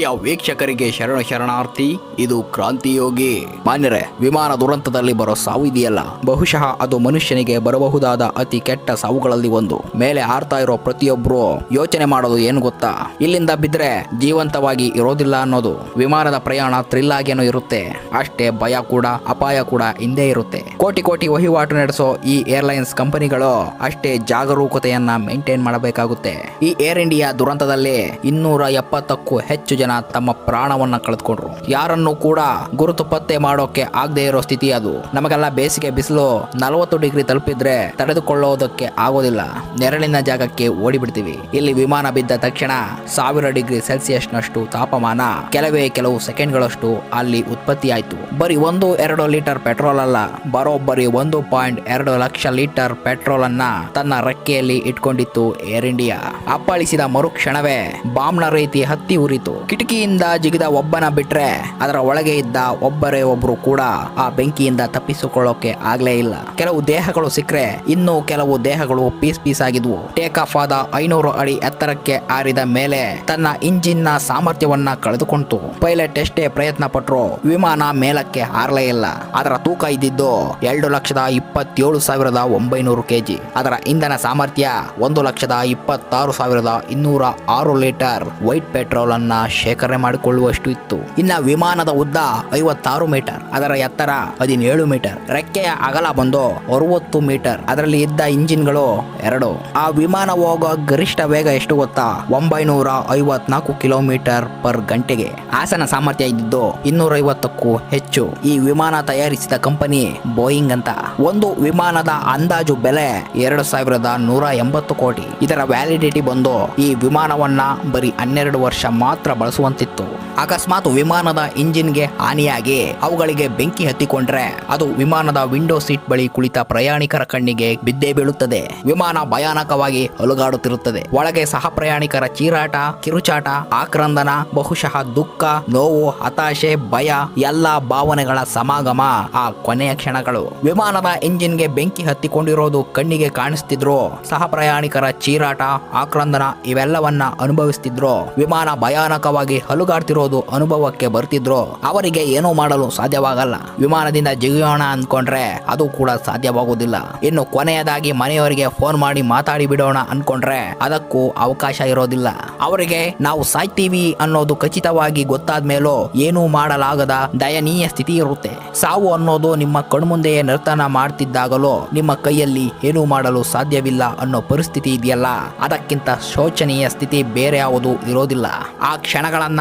ಪ್ರಿಯ ವೀಕ್ಷಕರಿಗೆ ಶರಣ ಶರಣಾರ್ಥಿ, ಇದು ಕ್ರಾಂತಿಯೋಗಿ. ಮಾನ್ಯರೇ, ವಿಮಾನ ದುರಂತದಲ್ಲಿ ಬರೋ ಸಾವು ಇದೆಯಲ್ಲ ಬಹುಶಃ ಅದು ಮನುಷ್ಯನಿಗೆ ಬರಬಹುದಾದ ಅತಿ ಕೆಟ್ಟ ಸಾವುಗಳಲ್ಲಿ ಒಂದು. ಮೇಲೆ ಹಾರ್ತಾ ಇರೋ ಪ್ರತಿಯೊಬ್ರು ಯೋಚನೆ ಮಾಡೋದು ಏನು ಗೊತ್ತಾ? ಇಲ್ಲಿಂದ ಬಿದ್ರೆ ಜೀವಂತವಾಗಿ ಇರೋದಿಲ್ಲ ಅನ್ನೋದು. ವಿಮಾನದ ಪ್ರಯಾಣ ಥ್ರಿಲ್ ಆಗೇನೋ ಇರುತ್ತೆ. ಅಷ್ಟೇ ಭಯ ಕೂಡ, ಅಪಾಯ ಕೂಡ ಹಿಂದೆ ಇರುತ್ತೆ. ಕೋಟಿ ಕೋಟಿ ವಹಿವಾಟು ನಡೆಸೋ ಈ ಏರ್ಲೈನ್ಸ್ ಕಂಪನಿಗಳು ಅಷ್ಟೇ ಜಾಗರೂಕತೆಯನ್ನ ಮೇಂಟೈನ್ ಮಾಡಬೇಕಾಗುತ್ತೆ. ಈ ಏರ್ ಇಂಡಿಯಾ ದುರಂತದಲ್ಲಿ ಇನ್ನೂರ ಎಪ್ಪತ್ತಕ್ಕೂ ಹೆಚ್ಚು ಜನ ತಮ್ಮ ಪ್ರಾಣವನ್ನ ಕಳೆದುಕೊಂಡ್ರು. ಯಾರನ್ನು ಕೂಡ ಗುರುತು ಪತ್ತೆ ಮಾಡೋಕೆ ಆಗದೆ ಇರೋ ಸ್ಥಿತಿ ಅದು. ನಮಗೆಲ್ಲ ಬೇಸಿಗೆ ಬಿಸಿಲು ನಲವತ್ತು ಡಿಗ್ರಿ ತಲುಪಿದ್ರೆ ತಡೆದುಕೊಳ್ಳೋದಕ್ಕೆ ಆಗೋದಿಲ್ಲ. ನೆರಳಿನ ಜಾಗಕ್ಕೆ ಓಡಿಬಿಡ್ತೀವಿ. ಇಲ್ಲಿ ವಿಮಾನ ಬಿದ್ದ ತಕ್ಷಣ ಸಾವಿರ ಡಿಗ್ರಿ ಸೆಲ್ಸಿಯಸ್ ನಷ್ಟು ತಾಪಮಾನ, ಕೆಲವೇ ಕೆಲವು ಸೆಕೆಂಡ್ಗಳಷ್ಟು ಅಲ್ಲಿ ಉತ್ಪತ್ತಿಯಾಯಿತು. ಬರೀ ಒಂದು, ಎರಡು ಲೀಟರ್ ಪೆಟ್ರೋಲ್ ಅಲ್ಲ, ಬರೋಬ್ಬರಿ ಒಂದು ಪಾಯಿಂಟ್ ಎರಡು ಲಕ್ಷ ಲೀಟರ್ ಪೆಟ್ರೋಲ್ ಅನ್ನ ತನ್ನ ರೆಕ್ಕೆಯಲ್ಲಿ ಇಟ್ಕೊಂಡಿತ್ತು ಏರ್ ಇಂಡಿಯಾ. ಅಪ್ಪಳಿಸಿದ ಮರುಕ್ಷಣವೇ ಬಾಂಬ್ನ ರೀತಿ ಹತ್ತಿ ಉರಿತು. ಕಿಟಕಿಯಿಂದ ಜಿಗಿದ ಒಬ್ಬನ ಬಿಟ್ರೆ ಅದರ ಒಳಗೆ ಇದ್ದ ಒಬ್ಬರೇ ಒಬ್ರು ಕೂಡ ಆ ಬೆಂಕಿಯಿಂದ ತಪ್ಪಿಸಿಕೊಳ್ಳೋಕೆ ಆಗ್ಲೇ ಇಲ್ಲ. ಕೆಲವು ದೇಹಗಳು ಸಿಕ್ಕರೆ ಇನ್ನು ಕೆಲವು ದೇಹಗಳು ಪೀಸ್ ಪೀಸ್ ಆಗಿದ್ವು. ಟೇಕ್ ಆಫ್ ಆದ ಐನೂರು ಅಡಿ ಎತ್ತರಕ್ಕೆ ಆರಿದ ಮೇಲೆ ತನ್ನ ಇಂಜಿನ್ನ ಸಾಮರ್ಥ್ಯವನ್ನ ಕಳೆದುಕೊಂತು. ಪೈಲಟ್ ಎಷ್ಟೇ ಪ್ರಯತ್ನ ಪಟ್ರು ವಿಮಾನ ಮೇಲಕ್ಕೆ ಹಾರಲೇ ಇಲ್ಲ. ಅದರ ತೂಕ ಇದ್ದಿದ್ದು ಎರಡು ಲಕ್ಷದ ಇಪ್ಪತ್ತೇಳು ಸಾವಿರದ ಒಂಬೈನೂರು ಕೆಜಿ. ಅದರ ಇಂಧನ ಸಾಮರ್ಥ್ಯ ಒಂದು ಲಕ್ಷದ ಇಪ್ಪತ್ತಾರು ಸಾವಿರದ ಇನ್ನೂರ ಆರು ಲೀಟರ್. ವೈಟ್ ಪೆಟ್ರೋಲ್ ಅನ್ನ ಶೇಖರಣೆ ಮಾಡಿಕೊಳ್ಳುವಷ್ಟು ಇತ್ತು. ಇನ್ನ ವಿಮಾನದ ಉದ್ದ ಐವತ್ತಾರು ಮೀಟರ್, ಅದರ ಎತ್ತರ ಹದಿನೇಳು ಮೀಟರ್, ರೆಕ್ಕೆಯ ಅಗಲ ಬಂದು ಅರವತ್ತು ಮೀಟರ್, ಅದರಲ್ಲಿ ಇದ್ದ ಇಂಜಿನ್ಗಳು ಎರಡು. ಆ ವಿಮಾನ ಹೋಗೋ ಗರಿಷ್ಠ ವೇಗ ಎಷ್ಟು ಗೊತ್ತಾ? ಒಂಬೈನೂರ ಐವತ್ನಾಲ್ಕು ಕಿಲೋಮೀಟರ್ ಪರ್ ಗಂಟೆಗೆ. ಆಸನ ಸಾಮರ್ಥ್ಯ ಇದ್ದಿದ್ದು ಇನ್ನೂರ ಐವತ್ತಕ್ಕೂ ಹೆಚ್ಚು. ಈ ವಿಮಾನ ತಯಾರಿಸಿದ ಕಂಪನಿ ಬೋಯಿಂಗ್ ಅಂತ. ಒಂದು ವಿಮಾನದ ಅಂದಾಜು ಬೆಲೆ ಎರಡು ಸಾವಿರದ ನೂರ ಎಂಬತ್ತು ಕೋಟಿ. ಇದರ ವ್ಯಾಲಿಡಿಟಿ ಬಂದು ಈ ವಿಮಾನವನ್ನ ಬರೀ ಹನ್ನೆರಡು ವರ್ಷ ಮಾತ್ರ ソワンテッド。ಅಕಸ್ಮಾತ್ ವಿಮಾನದ ಇಂಜಿನ್ಗೆ ಹಾನಿಯಾಗಿ ಅವುಗಳಿಗೆ ಬೆಂಕಿ ಹತ್ತಿಕೊಂಡ್ರೆ ಅದು ವಿಮಾನದ ವಿಂಡೋ ಸೀಟ್ ಬಳಿ ಕುಳಿತ ಪ್ರಯಾಣಿಕರ ಕಣ್ಣಿಗೆ ಬಿದ್ದೇ ಬೀಳುತ್ತದೆ. ವಿಮಾನ ಭಯಾನಕವಾಗಿ ಅಲುಗಾಡುತ್ತಿರುತ್ತದೆ. ಒಳಗೆ ಸಹ ಪ್ರಯಾಣಿಕರ ಚೀರಾಟ, ಕಿರುಚಾಟ, ಆಕ್ರಂದನ, ಬಹುಶಃ ದುಃಖ, ನೋವು, ಹತಾಶೆ, ಭಯ, ಎಲ್ಲಾ ಭಾವನೆಗಳ ಸಮಾಗಮ ಆ ಕೊನೆಯ ಕ್ಷಣಗಳು. ವಿಮಾನದ ಇಂಜಿನ್ಗೆ ಬೆಂಕಿ ಹತ್ತಿಕೊಂಡಿರೋದು ಕಣ್ಣಿಗೆ ಕಾಣಿಸ್ತಿದ್ರು, ಸಹ ಪ್ರಯಾಣಿಕರ ಚೀರಾಟ, ಆಕ್ರಂದನ ಇವೆಲ್ಲವನ್ನ ಅನುಭವಿಸ್ತಿದ್ರು, ವಿಮಾನ ಭಯಾನಕವಾಗಿ ಹಲುಗಾಡ್ತಿರೋದು ಅನುಭವಕ್ಕೆ ಬರ್ತಿದ್ರು. ಅವರಿಗೆ ಏನೂ ಮಾಡಲು ಸಾಧ್ಯವಾಗಲ್ಲ. ವಿಮಾನದಿಂದ ಜಿಗಿಯೋಣ ಅನ್ಕೊಂಡ್ರೆ ಅದು ಕೂಡ ಸಾಧ್ಯವಾಗುವುದಿಲ್ಲ. ಇನ್ನು ಕೊನೆಯದಾಗಿ ಮನೆಯವರಿಗೆ ಫೋನ್ ಮಾಡಿ ಮಾತಾಡಿ ಬಿಡೋಣ ಅನ್ಕೊಂಡ್ರೆ ಅದಕ್ಕೂ ಅವಕಾಶ ಇರೋದಿಲ್ಲ. ಅವರಿಗೆ ನಾವು ಸಾಯ್ತೀವಿ ಅನ್ನೋದು ಖಚಿತವಾಗಿ ಗೊತ್ತಾದ ಮೇಲೂ ಏನೂ ಮಾಡಲಾಗದ ದಯನೀಯ ಸ್ಥಿತಿ ಇರುತ್ತೆ. ಸಾವು ಅನ್ನೋದು ನಿಮ್ಮ ಕಣ್ಮುಂದೆಯೇ ನರ್ತನ ಮಾಡ್ತಿದ್ದಾಗಲೂ ನಿಮ್ಮ ಕೈಯಲ್ಲಿ ಏನೂ ಮಾಡಲು ಸಾಧ್ಯವಿಲ್ಲ ಅನ್ನೋ ಪರಿಸ್ಥಿತಿ ಇದೆಯಲ್ಲ. ಅದಕ್ಕಿಂತ ಶೋಚನೀಯ ಸ್ಥಿತಿ ಬೇರೆ ಯಾವುದು ಇರೋದಿಲ್ಲ. ಆ ಕ್ಷಣಗಳನ್ನ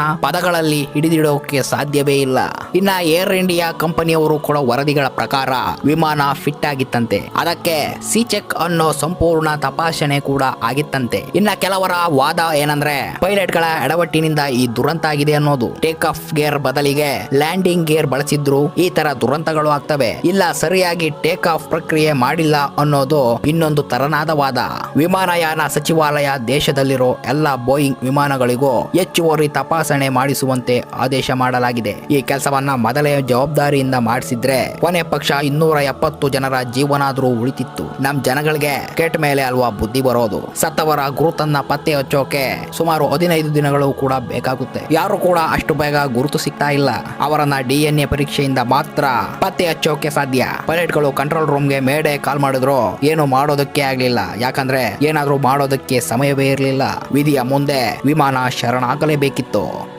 ಪದಗಳಲ್ಲಿ ಹಿಡಿದಿಡೋಕೆ ಸಾಧ್ಯವೇ ಇಲ್ಲ. ಇನ್ನ ಏರ್ ಇಂಡಿಯಾ ಕಂಪನಿಯವರು ಕೊಡೋ ವರದಿಗಳ ಪ್ರಕಾರ ವಿಮಾನ ಫಿಟ್ ಆಗಿತ್ತಂತೆ. ಅದಕ್ಕೆ ಸಿ ಚೆಕ್ ಅನ್ನೋ ಸಂಪೂರ್ಣ ತಪಾಸಣೆ ಕೂಡ ಆಗಿತ್ತಂತೆ. ಇನ್ನ ಕೆಲವರ ವಾದ ಏನಂದ್ರೆ ಪೈಲಟ್ಗಳ ಎಡವಟ್ಟಿನಿಂದ ಈ ದುರಂತ ಆಗಿದೆ ಅನ್ನೋದು. ಟೇಕ್ ಆಫ್ ಗೇರ್ ಬದಲಿಗೆ ಲ್ಯಾಂಡಿಂಗ್ ಗೇರ್ ಬಳಸಿದ್ರು ಈ ತರ ದುರಂತಗಳು ಆಗ್ತವೆ. ಇಲ್ಲ ಸರಿಯಾಗಿ ಟೇಕ್ ಆಫ್ ಪ್ರಕ್ರಿಯೆ ಮಾಡಿಲ್ಲ ಅನ್ನೋದು ಇನ್ನೊಂದು ತರನಾದ ವಾದ. ವಿಮಾನಯಾನ ಸಚಿವಾಲಯ ದೇಶದಲ್ಲಿರೋ ಎಲ್ಲ ಬೋಯಿಂಗ್ ವಿಮಾನಗಳಿಗೂ ಹೆಚ್ಚುವರಿ ತಪಾಸಣೆ ಮಾಡಿಸುವಂತೆ ಆದೇಶ ಮಾಡಲಾಗಿದೆ. ಈ ಕೆಲಸವನ್ನ ಮೊದಲೇ ಜವಾಬ್ದಾರಿಯಿಂದ ಮಾಡಿಸಿದ್ರೆ ಕೊನೆ ಪಕ್ಷ ಇನ್ನೂರ ಎಪ್ಪತ್ತು ಜನರ ಜೀವನಾದರೂ ಉಳಿತಿತ್ತು. ನಮ್ ಜನಗಳಿಗೆ ಕೆಟ್ಟ ಮೇಲೆ ಅಲ್ವಾ ಬುದ್ಧಿ ಬರೋದು. ಸತ್ತವರ ಗುರುತನ್ನ ಪತ್ತೆ ಹಚ್ಚೋಕೆ ಸುಮಾರು ಹದಿನೈದು ದಿನಗಳು ಕೂಡ ಬೇಕಾಗುತ್ತೆ. ಯಾರು ಕೂಡ ಅಷ್ಟು ಬೇಗ ಗುರುತು ಸಿಗ್ತಾ ಇಲ್ಲ. ಅವರನ್ನ ಡಿ ಎನ್ ಎ ಪರೀಕ್ಷೆಯಿಂದ ಮಾತ್ರ ಪತ್ತೆ ಹಚ್ಚೋಕೆ ಸಾಧ್ಯ. ಪೈಲಟ್ಗಳು ಕಂಟ್ರೋಲ್ ರೂಮ್ಗೆ ಮೇಡೆ ಕಾಲ್ ಮಾಡಿದ್ರು, ಏನು ಮಾಡೋದಕ್ಕೆ ಆಗ್ಲಿಲ್ಲ. ಯಾಕಂದ್ರೆ ಏನಾದ್ರೂ ಮಾಡೋದಕ್ಕೆ ಸಮಯವೇ ಇರಲಿಲ್ಲ. ವಿಧಿಯ ಮುಂದೆ ವಿಮಾನ ಶರಣಾಗಲೇಬೇಕಿತ್ತು.